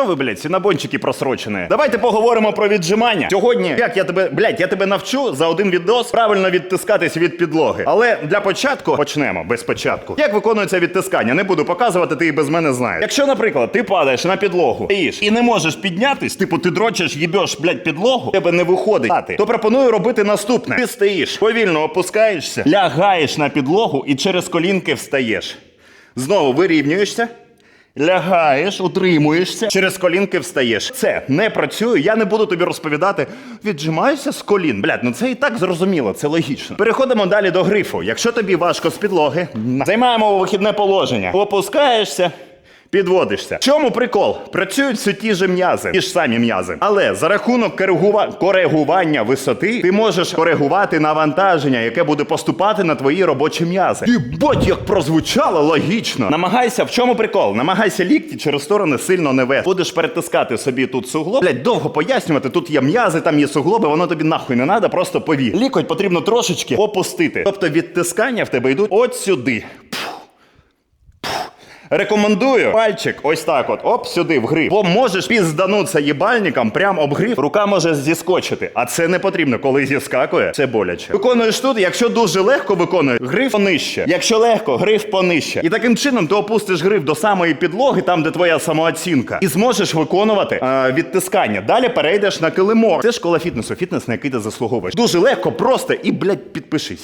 Що ви, блядь, сінабончики просрочені? Давайте поговоримо про віджимання. Сьогодні, як я тебе, блядь, я тебе навчу за один відос правильно відтискатись від підлоги. Але для початку почнемо без початку. Як виконується відтискання? Не буду показувати, ти і без мене знаєш. Якщо, наприклад, ти падаєш на підлогу, стоїш і не можеш піднятись, типу ти дрочиш, їбеш, блядь, підлогу, тебе не виходить, стати, то пропоную робити наступне. Ти стоїш, повільно опускаєшся, лягаєш на підлогу і через колінки встаєш. Знову вирівнюєшся. Лягаєш, утримуєшся, через колінки встаєш. Це не працює. Я не буду тобі розповідати. Віджимаюся з колін. Блядь, ну це і так зрозуміло, це логічно. Переходимо далі до грифу. Якщо тобі важко з підлоги, займаємо вихідне положення. Опускаєшся. Підводишся. В чому прикол? Працюють все ті ж м'язи, ті ж самі м'язи. Але за рахунок коригува... коригування висоти ти можеш коригувати навантаження, яке буде поступати на твої робочі м'язи. Єбать, як прозвучало логічно. Намагайся, в чому прикол? Намагайся лікті через сторони сильно не вести. Будеш перетискати собі тут суглоб. Блять, довго пояснювати. Тут є м'язи, там є суглоби, воно тобі нахуй не треба, просто повір. Лікоть потрібно трошечки опустити. Тобто відтискання в тебе йдуть от сюди. Рекомендую пальчик ось так от, оп, сюди в гриф. Бо можеш пізданутися їбальником прям об гриф, рука може зіскочити. А це не потрібно, коли зіскакує, це боляче. Виконуєш тут, якщо дуже легко виконуєш, гриф понижче. Якщо легко, гриф понижче. І таким чином ти опустиш гриф до самої підлоги, там, де твоя самооцінка, і зможеш виконувати е, відтискання. Далі перейдеш на килимок. Це школа фітнесу, фітнес, на який ти заслуговуєш. Дуже легко, просто і, блядь, підпишись.